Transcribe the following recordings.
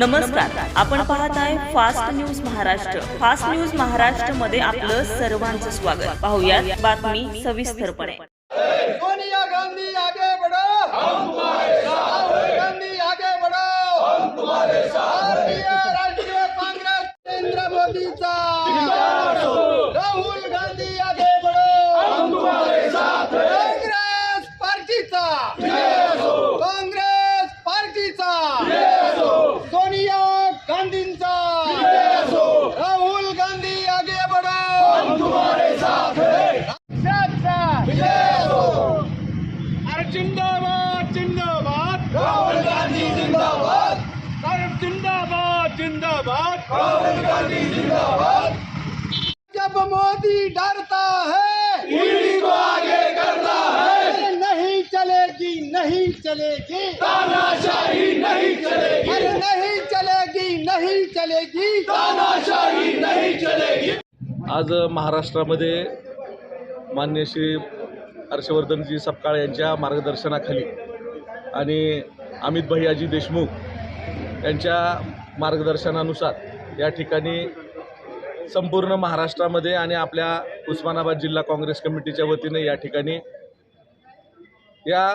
नमस्कार. आपण पाहत आहे fast news Maharashtra. Fast news महाराष्ट्रमध्ये आपलं सर्वांचं स्वागत. पाहुयात बातमी सविस्तरपणे. सोनिया गांधी आगे बढ़ो। हम तुम्हारे साथ राहुल गांधी आगे बढ़ो। हम तुम्हारे साथ भारतीय राष्ट्रीय कांग्रेस नरेंद्र मोदीचा। राहुल गांधी आगे बढ़ो हम तुम्हारे साथ कांग्रेस पार्टीचा कांग्रेस पार्टीचा सोनिया गांधींचा राहुल गांधी आगे बढ़ो हम तुम्हारे साथ अरे जिंदाबाद। जिंदाबाद राहुल गांधी जिंदाबाद। अरे जिंदाबाद जिंदाबाद। राहुल गांधी जिंदाबाद। जब मोदी डरता है ईडी को आगे करता है। नहीं चलेगी नहीं चलेगी। तानाशाही नहीं चलेगी। अरे नहीं चलेगी नहीं चलेगी। तानाशाही नहीं चलेगी। आज महाराष्ट्रामध्ये मान्य श्री हर्षवर्धनजी सपकाळ यांच्या मार्गदर्शनाखाली आणि अमित भैयाजी देशमुख यांच्या मार्गदर्शनानुसार या ठिकाणी संपूर्ण महाराष्ट्रामध्ये आणि आपल्या उस्मानाबाद जिल्हा काँग्रेस कमिटीच्या वतीने या ठिकाणी या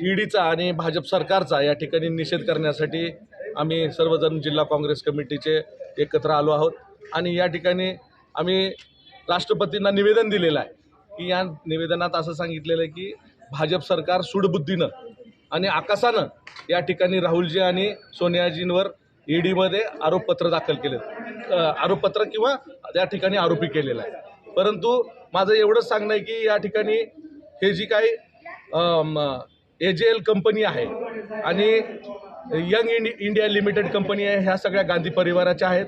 ईडीचा आणि भाजप सरकारचा या ठिकाणी निषेध करण्यासाठी आम्ही सर्वजण जिल्हा काँग्रेस कमिटीचे एकत्र आलो आहोत. आणि या ठिकाणी आम्ही राष्ट्रपतींना निवेदन दिलेलं आहे. की या निवेदनात असं सांगितलेलं आहे की भाजप सरकार सूडबुद्धीनं आणि आकाशानं या ठिकाणी राहुलजी आणि सोनियाजींवर ईडीमध्ये आरोपपत्र दाखल केले. आरोपपत्र किंवा त्या ठिकाणी आरोपी केलेला आहे. परंतु माझं एवढंच सांगणं आहे की या ठिकाणी हे जी काही ए जे एल कंपनी आहे आणि यंग इंडि इंडिया लिमिटेड कंपनी आहे ह्या सगळ्या गांधी परिवाराच्या आहेत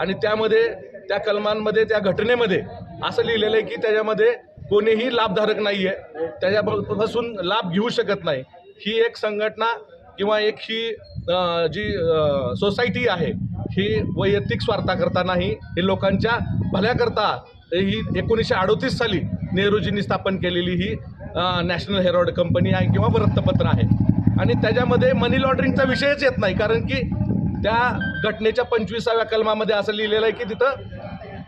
आणि त्यामध्ये त्या कलमांमध्ये त्या घटनेमध्ये असं लिहिलेलं आहे की त्याच्यामध्ये कोणीही लाभधारक नाही आहे त्याच्यापासून लाभ घेऊ शकत नाही. ही एक संघटना किंवा एक ही जी सोसायटी आहे ही वैयक्तिक स्वार्थाकरता नाही ही लोकांच्या भल्याकरता ही एकोणीसशे अडोतीस साली नेहरूजींनी स्थापन केलेली ही नॅशनल हेरॉड कंपनी आहे किंवा वृत्तपत्र आहे. आणि त्याच्यामध्ये मनी लॉन्ड्रिंगचा विषयच येत नाही कारण की त्या घटनेच्या पंचवीसाव्या कलमामध्ये असं लिहिलेलं आहे की तिथं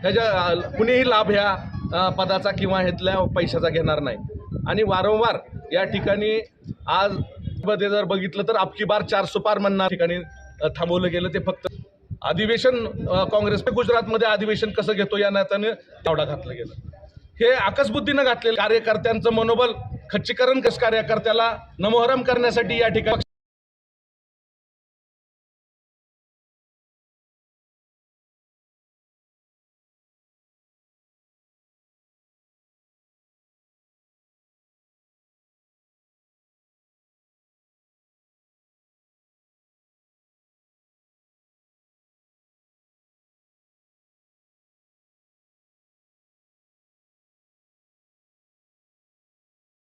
ह्याच्या कुणीही लाभ ह्या पदाचा किंवा ह्यातल्या पैशाचा घेणार नाही. आणि वारंवार या ठिकाणी आज मध्ये जर बघितलं तर अबकी बार चार पार म्हणणार ठिकाणी थांबवलं गेलं ते फक्त. अधिवेशन काँग्रेस गुजरातमध्ये अधिवेशन कसं घेतो या नात्याने तेवढा घातलं गेलं. हे आकसबुद्धीनं घातलेलं कार्यकर्त्यांचं मनोबल खच्चीकरण कस कार्यकर्त्याला नमोहरम करण्यासाठी या ठिकाणी